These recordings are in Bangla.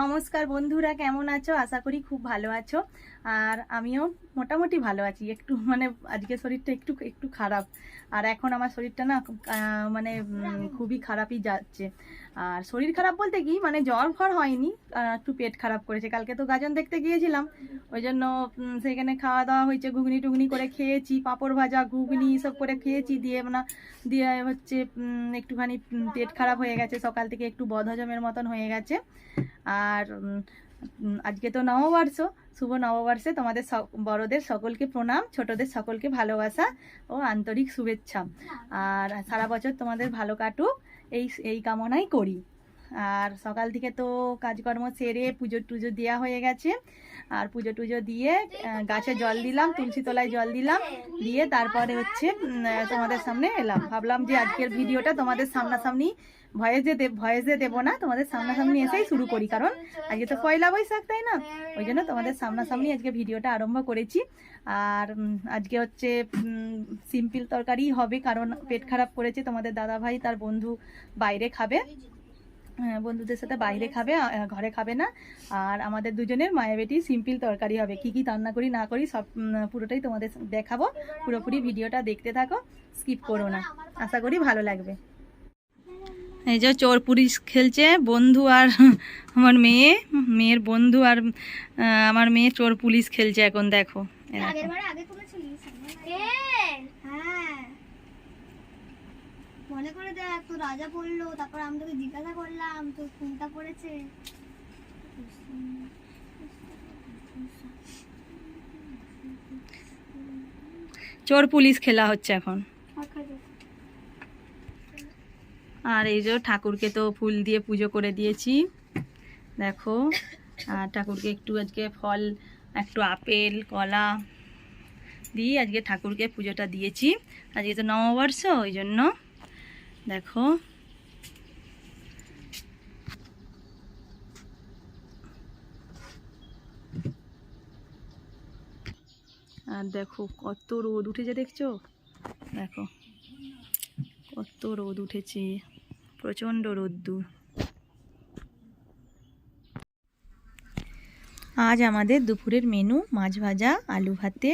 নমস্কার বন্ধুরা, কেমন আছো? আশা করি খুব ভালো আছো। আর আমিও মোটামুটি ভালো আছি। একটু মানে আজকে শরীরটা একটু একটু খারাপ। আর এখন আমার শরীরটা না মানে খুবই খারাপই যাচ্ছে। আর শরীর খারাপ বলতে কি মানে জ্বর ফর হয়নি একটু পেট খারাপ করেছে। কালকে তো গাজন দেখতে গিয়েছিলাম, ওই জন্য সেখানে খাওয়া দাওয়া হয়েছে ঘুগনি টুগনি করে খেয়েছি, পাঁপড় ভাজা, ঘুগনি সব করে খেয়েছি, দিয়ে না দিয়ে হচ্ছে একটুখানি পেট খারাপ হয়ে গেছে, সকাল থেকে একটু বদহজমের মতন হয়ে গেছে। আর আজকে তো নববর্ষ, শুভ নববর্ষে তোমাদের বড়দের সকলকে প্রণাম, ছোটদের সকলকে ভালোবাসা ও আন্তরিক শুভেচ্ছা। আর সারা বছর তোমাদের ভালো কাটুক। এই এই কামনাই করি আর সকাল থেকে তো কাজকর্ম সেরে পুজো টুজো দেওয়া হয়ে গেছে। আর পুজো টুজো দিয়ে গাছে জল দিলাম, তুলসী তলায় জল দিলাম, দিয়ে তারপরে হচ্ছে তোমাদের সামনে এলাম। ভাবলাম যে আজকের ভিডিওটা তোমাদের সামনাসামনি ভয়েসে দে ভয়েসে দেবো না, তোমাদের সামনাসামনি এসেই শুরু করি। কারণ আজকে তো পয়লা বৈশাখ, তাই না? ওই জন্য তোমাদের সামনাসামনি আজকে ভিডিওটা আরম্ভ করেছি। আর আজকে হচ্ছে সিম্পল তরকারি হবে, কারণ পেট খারাপ করেছে তোমাদের দাদা ভাই তার বন্ধু বাইরে খাবে। বন্ধুদের সাথে বাইরে খাবে ঘরে খাবে না। আর আমাদের দুজনের মায়া বেটি সিম্পল তরকারি হবে। কি কি রান্না করি না করি সব পুরোটাই তোমাদের দেখাবো। পুরোপুরি ভিডিওটা দেখতে থাকো স্কিপ করো না। আশা করি ভালো লাগবে। এই যে চোর পুলিশ খেলছে বন্ধু আর আমার মেয়ে মেয়ের বন্ধু আর আমার মেয়ে চোর পুলিশ খেলছে এখন দেখো এই দেখো। আগের বারে আগে তুলেছিলিস হ্যাঁ মনে করে দেখ তো রাজা পড়ল তারপর আমি তোকে জিজ্ঞাসা করলাম তোর কোনটা পড়েছে? চোর পুলিশ খেলা হচ্ছে এখন। আর এই যে ঠাকুরকে তো ফুল দিয়ে পুজো করে দিয়েছি। দেখো আর ঠাকুরকে একটু আজকে ফল একটু আপেল কলা দিয়ে আজকে ঠাকুরকে পুজোটা দিয়েছি। আজকে তো নববর্ষ ওই জন্য দেখো। আর দেখো কত রোদ উঠেছে, দেখছ? দেখো, কত রোদ উঠেছে, প্রচণ্ড রোদ্দুর। আজ আমাদের দুপুরের মেনু মাছ ভাজা, আলু ভাতে,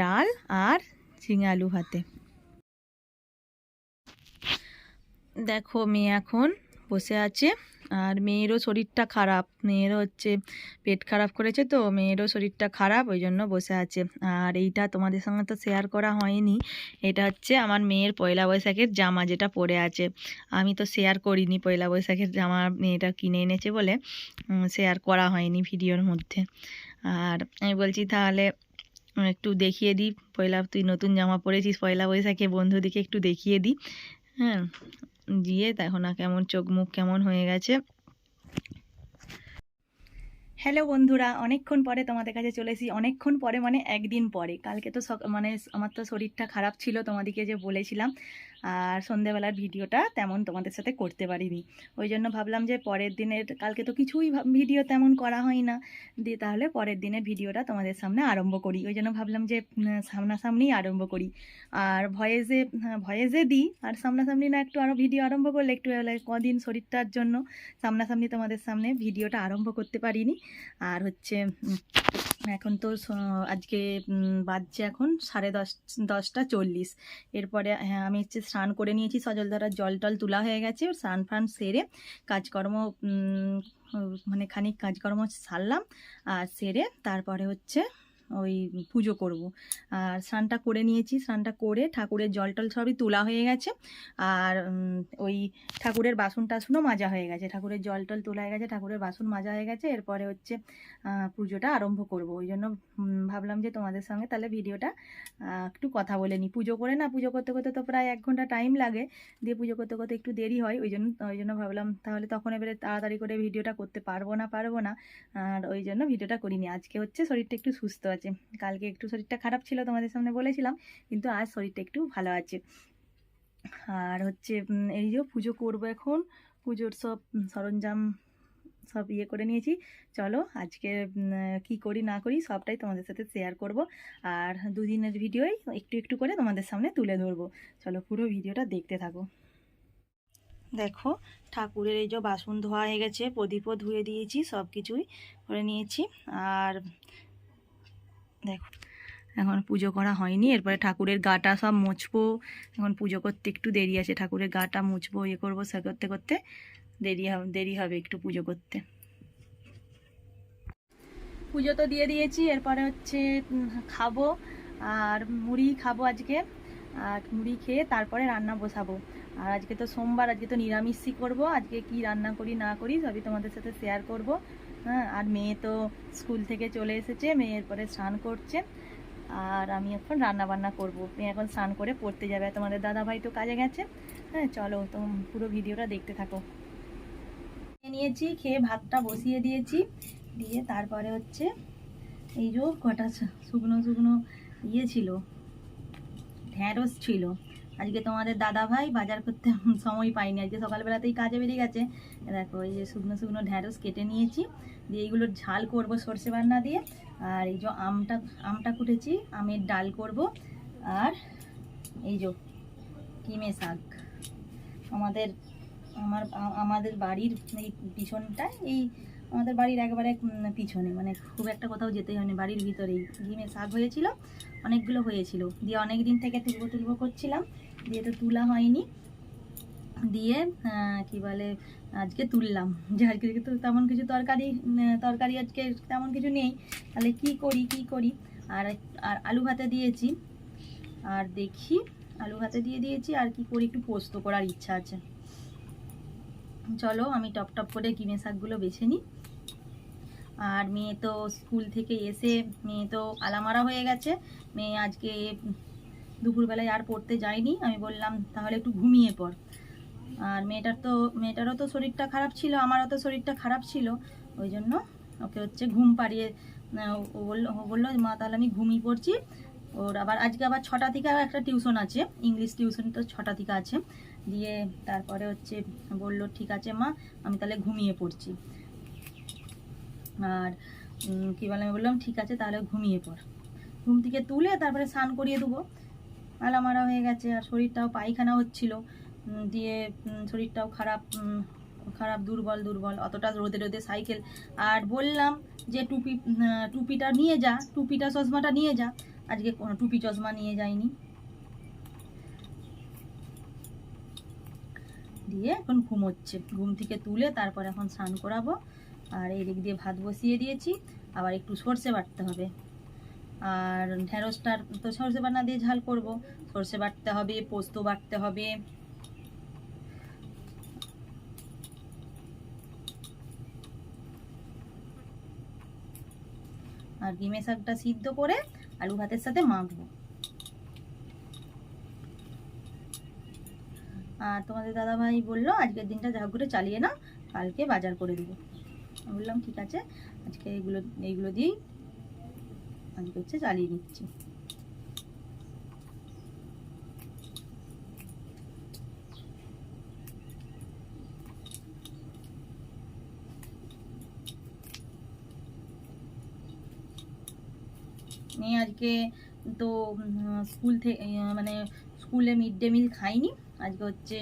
ডাল আর ঝিঙে আলু ভাতে। দেখো মেয়ে এখন বসে আছে, আর মেয়েরও শরীরটা খারাপ। মেয়েরও হচ্ছে পেট খারাপ করেছে তো, মেয়েরও শরীরটা খারাপ, ওই জন্য বসে আছে। আর এইটা তোমাদের সঙ্গে তো শেয়ার করা হয়নি। এটা হচ্ছে আমার মেয়ের পয়লা বৈশাখের জামা যেটা পরে আছে। আমি তো শেয়ার করিনি পয়লা বৈশাখের জামা মেয়েটা কিনে এনেছে বলে শেয়ার করা হয়নি ভিডিওর মধ্যে। আর আমি বলছি তাহলে একটু দেখিয়ে দিই, পয়লা তুই নতুন জামা পরেছিস পয়লা বৈশাখে, বন্ধুদিকে একটু দেখিয়ে দিই। হ্যাঁ দিয়ে দেখো না কেমন চোখ মুখ কেমন হয়ে গেছে। হ্যালো বন্ধুরা, অনেকক্ষণ পরে তোমাদের কাছে চলে এসেছি। অনেকক্ষণ পরে মানে একদিন পরে। কালকে তো মানে আমার তো শরীরটা খারাপ ছিল তোমাদেরকে যে বলেছিলাম। আর সন্ধেবেলার ভিডিওটা তেমন তোমাদের সাথে করতে পারিনি। ওই জন্য ভাবলাম যে পরের দিনের কালকে তো কিছুই ভিডিও তেমন করা হয় না। দিয়ে তাহলে পরের দিনের ভিডিওটা তোমাদের সামনে আরম্ভ করি। ওই জন্য ভাবলাম যে উম, সামনাসামনিই আরম্ভ করি। আর ভয়েসে ভয়েসে দিই আর সামনাসামনি না একটু আরও ভিডিও আরম্ভ করলে একটু কদিন শরীরটার জন্য সামনাসামনি তোমাদের সামনে ভিডিওটা আরম্ভ করতে পারিনি। আর হচ্ছে এখন তো আজকে বাজছে এখন সাড়ে দশ, দশটা চল্লিশ। এরপরে হ্যাঁ আমি হচ্ছে স্নান করে নিয়েছি সজল ধারার জল টল তোলা হয়ে গেছে স্নান ফান সেরে কাজকর্ম মানে খানিক কাজকর্ম সারলাম, আর সেরে তারপরে হচ্ছে ওই পুজো করব। আর স্নানটা করে নিয়েছি, স্নানটা করে ঠাকুরের জল টল সবই তোলা হয়ে গেছে। আর ওই ঠাকুরের বাসন টাসনও মাজা হয়ে গেছে। ঠাকুরের জল টল তোলা হয়ে গেছে, ঠাকুরের বাসন মাজা হয়ে গেছে। এরপরে হচ্ছে পুজোটা আরম্ভ করব। ওই জন্য ভাবলাম যে তোমাদের সঙ্গে তাহলে ভিডিওটা একটু কথা বলে নিই। পুজো করে না, পুজো করতে করতে তো প্রায় এক ঘণ্টা টাইম লাগে। দিয়ে পুজো করতে করতে একটু দেরি হয়, ওই জন্য ওই জন্য ভাবলাম তাহলে তখন এবারে তাড়াতাড়ি করে ভিডিওটা করতে পারব না পারব না। আর ওই জন্য ভিডিওটা করিনি। আজকে হচ্ছে শরীরটা একটু সুস্থ আছে। কালকে একটু শরীরটা খারাপ ছিল তোমাদের সামনে বলেছিলাম, কিন্তু আজ শরীরটা একটু ভালো আছে। আর হচ্ছে এই যে পুজো করব এখন, পুজোর সব সরঞ্জাম সব ইয়ে করে নিয়েছি। চলো আজকে কি করি না করি সবটাই তোমাদের সাথে শেয়ার করব। আর দুদিনের ভিডিওই একটু একটু করে তোমাদের সামনে তুলে ধরবো। চলো পুরো ভিডিওটা দেখতে থাকো। দেখো, ঠাকুরের এই যে বাসন ধোয়া হয়ে গেছে, প্রদীপও ধুয়ে দিয়েছি সব কিছুই করে নিয়েছি। আর দেখো, এখন পুজো করা হয়নি, এরপরে ঠাকুরের গাটা সব মুছবো, এখন পুজো করতে একটু দেরি আছে, ঠাকুরের গাটা মুছবো ইয়ে করব, সে করতে করতে দেরি হবে দেরি হবে একটু পুজো করতে। পুজো তো দিয়ে দিয়েছি, এরপরে হচ্ছে খাব, আর মুড়ি খাব আজকে, আর মুড়ি খেয়ে তারপরে রান্না বসাবো। আর আজকে তো সোমবার, আজকে তো নিরামিষই করব, আজকে কি রান্না করি না করি সবই তোমাদের সাথে শেয়ার করব। হ্যাঁ আর মেয়ে তো স্কুল থেকে চলে এসেছে মেয়ের পরে স্নান করছে। আর আমি এখন রান্না বান্না করব। মেয়ে এখন স্নান করে পড়তে যাবে। তোমাদের দাদা ভাই তো কাজে গেছে। হ্যাঁ চলো তো পুরো ভিডিওটা দেখতে থাকো। নিয়েছি, খেয়ে ভাতটা বসিয়ে দিয়েছি। দিয়ে তারপরে হচ্ছে এই যে কটা শুকনো শুকনো ইয়ে ছিল, ঢ্যাঁড়স ছিল। আজকে তোমাদের দাদা ভাই বাজার করতে সময় পাইনি। আজকে সকালবেলাতেই কাজে বেরিয়ে গেছে। দেখো, এই যে শুকনো শুকনো ঢ্যাঁড়স কেটে নিয়েছি। দিয়ে এইগুলোর ঝাল করব সর্ষে বান্না দিয়ে। আর এই যে আমটা আমটা কুটেছি, আমের ডাল করব। আর এই যে কিমে শাক। আমাদের, আমার আমাদের বাড়ির এই পিছনটা এই আমাদের বাড়ির একবারে পিছনে মানে খুব একটা কোথাও যেতে হয়নি, বাড়ির ভিতরেই। ডিমে শাক হয়েছিল, অনেকগুলো হয়েছিল। দিয়ে অনেক দিন থেকে তুলবো তুলবো করছিলাম, দিয়ে তো তোলা হয়নি। দিয়ে কি বলে, আজকে তুললাম। যে আজকে তো তেমন কিছু তরকারি তরকারি আজকে তেমন কিছু নেই। তাহলে কি করি কি করি? আর আর আলু ভাতে দিয়েছি। আর দেখি, আলু ভাতে দিয়ে দিয়েছি, আর কি করি, একটু পোস্ত করার ইচ্ছা আছে। চলো, আমি টপ টপ করে কিমে শাকগুলো বেছে নিই। আর মেয়ে তো স্কুল থেকে এসে, মেয়ে তো আলামারা হয়ে গেছে। মেয়ে আজকে দুপুরবেলায় আর পড়তে যায়নি। আমি বললাম, তাহলে একটু ঘুমিয়ে পড়। আর মেয়েটার তো, মেয়েটারও তো শরীরটা খারাপ ছিল, আমারও তো শরীরটা খারাপ ছিল। ওই জন্য ওকে হচ্ছে ঘুম পাড়িয়ে ও বলল ও বলল, মা, তাহলে আমি ঘুমিয়ে পড়ছি। ওর আবার, আজকে আবার ছটা থেকে আবার একটা টিউশন আছে, ইংলিশ টিউশন তো ছটা থেকে আছে। দিয়ে তারপরে হচ্ছে বলল, ঠিক আছে মা, আমি তাহলে ঘুমিয়ে পড়ছি। আর কী বলে আমি বললাম? ঠিক আছে, তাহলে ঘুমিয়ে পড়। ঘুম থেকে তুলে তারপরে স্নান করিয়ে দেবো আলামারা হয়ে গেছে, আর শরীরটাও পায়খানা হচ্ছিল। দিয়ে শরীরটাও খারাপ খারাপ, দুর্বল দুর্বল, অতটা রোদে রোদে সাইকেল। আর বললাম যে টুপি টুপিটা নিয়ে যা, টুপিটা, চশমাটা নিয়ে যা। আজকে কোনো টুপি, চশমা নিয়ে যায়নি দিয়ে এখন ঘুমোচ্ছে। ঘুম থেকে তুলে তারপর এখন স্নান করাবো। আর এই দিক দিয়ে ভাত বসিয়ে দিয়েছি। আবার একটু সর্ষে বাটতে হবে। আর ঢেঁড়সটার তো সর্ষে বাটনা দিয়ে ঝাল করব। সর্ষে বাটতে হবে, পোস্ত বাটতে হবে। আর ডিমে শাকটা সিদ্ধ করে আলু ভাতের সাথে মাখবো। আর তোমাদের দাদা ভাই বলল, আজকের দিনটা যা করে চালিয়ে না কালকে বাজার করে দেবো। বললাম, ঠিক আছে, আজকে এইগুলো এইগুলো দিয়েই আজকে হচ্ছে চালিয়ে নিচ্ছি। মেয়ে আজকে তো স্কুল থেকে মানে স্কুলে মিড ডে মিল খাইনি, আজকে হচ্ছে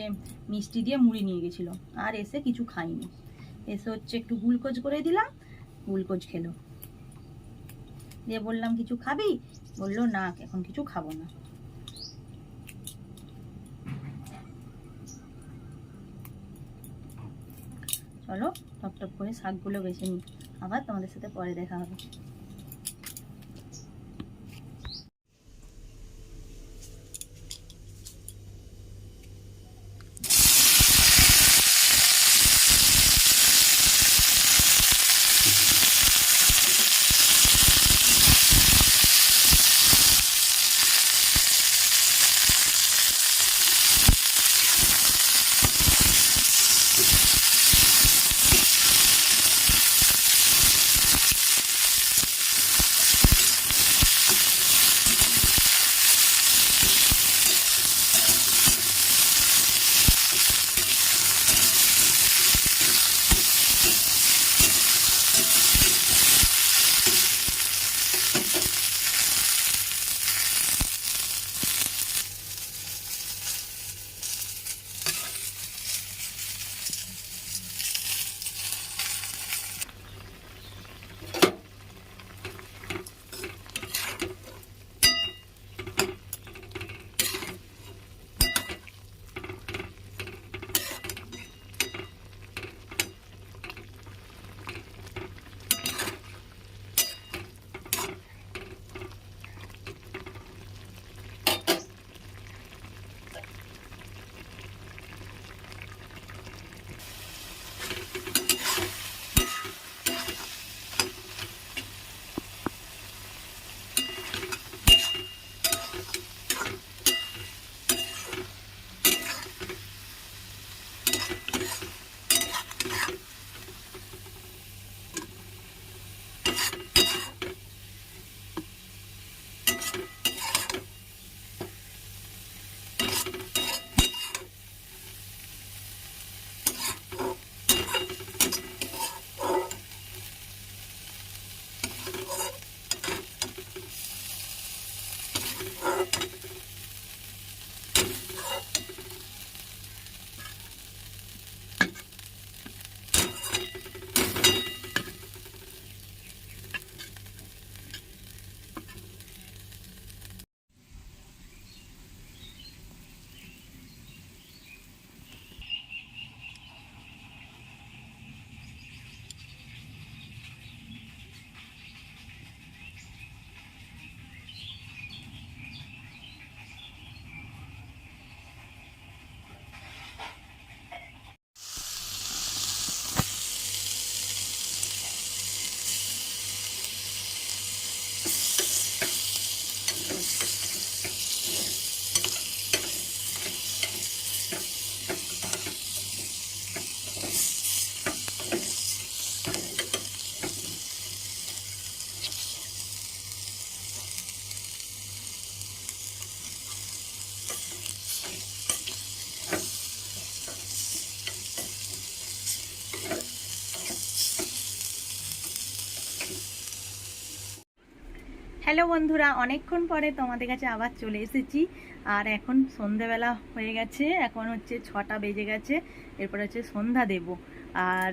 মিষ্টি দিয়ে মুড়ি নিয়ে গেছিল, আর এসে কিছু খাইনি। এসে হচ্ছে একটু গ্লুকোজ করে দিলাম, গ্লুকোজ খেলো। দিয়ে বললাম, কিছু খাবি? বলল, না, এখন কিছু খাব না। চলো টপ টপ করে শাকগুলো বেছে নিই। আবার তোমাদের সাথে পরে দেখা হবে। হ্যালো বন্ধুরা, অনেকক্ষণ পরে তোমাদের কাছে আবার চলে এসেছি। আর এখন সন্ধেবেলা হয়ে গেছে, এখন হচ্ছে ছটা বেজে গেছে, এরপর হচ্ছে সন্ধ্যা দেব। আর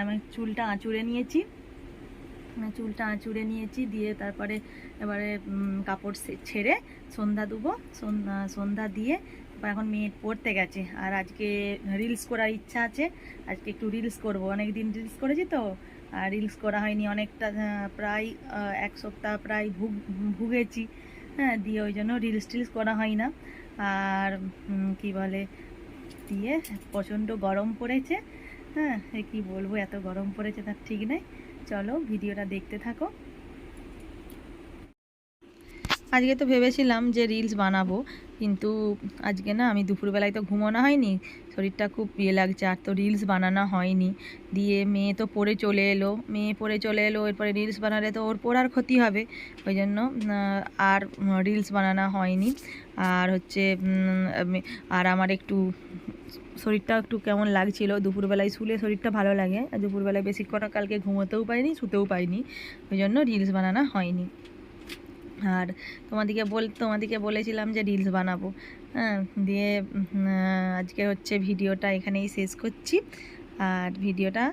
আমি চুলটা আঁচুড়ে নিয়েছি। চুলটা আঁচুড়ে নিয়েছি, দিয়ে তারপরে এবারে কাপড় ছেড়ে সন্ধ্যা দেবো। সন্ধ্যা দিয়ে তারপর এখন মেয়ে পড়তে গেছে। আর আজকে রিলস করার ইচ্ছা আছে। আজকে একটু রিলস করব। অনেক দিন রিলস করেছি তো। রিলস করা হয়নি। অনেকটা প্রায় এক সপ্তাহ প্রায় ভুগ ভুগেছি। হ্যাঁ দিয়ে ওই জন্য রিলস টিলস করা হয় না। আর কি বলে, দিয়ে প্রচণ্ড গরম পড়েছে। হ্যাঁ কি বলব, এত গরম পড়েছে তার ঠিক নেই। চলো, ভিডিওটা দেখতে থাকো। আজকে তো ভেবেছিলাম যে রিলস বানাবো, কিন্তু আজকে না আমি দুপুরবেলায় তো ঘুমানো হয়নি, শরীরটা খুব ইয়ে লাগছে, আর তো রিলস বানানো হয়নি। দিয়ে মেয়ে তো পড়ে চলে এলো, মেয়ে পড়ে চলে এলো, এরপরে রিলস বানালে তো ওর পড়ার ক্ষতি হবে, ওই জন্য আর রিলস বানানো হয়নি। আর হচ্ছে আর আমার একটু শরীরটা একটু কেমন লাগছিল, দুপুরবেলায় শুলে শরীরটা ভালো লাগে, আর দুপুরবেলায় বেশিক্ষণ কালকে ঘুমোতেও পাইনি শুতেও পাইনি ওই জন্য রিলস বানানো হয়নি। আর তোমাদেরকে বল তোমাদেরকে বলেছিলাম যে রিলস বানাবো। হ্যাঁ দিয়ে আজকে হচ্ছে ভিডিওটা এখানেই শেষ করছি। আর ভিডিওটা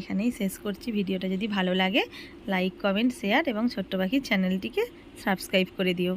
এখানেই শেষ করছি। ভিডিওটা যদি ভালো লাগে লাইক কমেন্ট শেয়ার এবং ছোট্ট পাখির চ্যানেলটিকে সাবস্ক্রাইব করে দিও।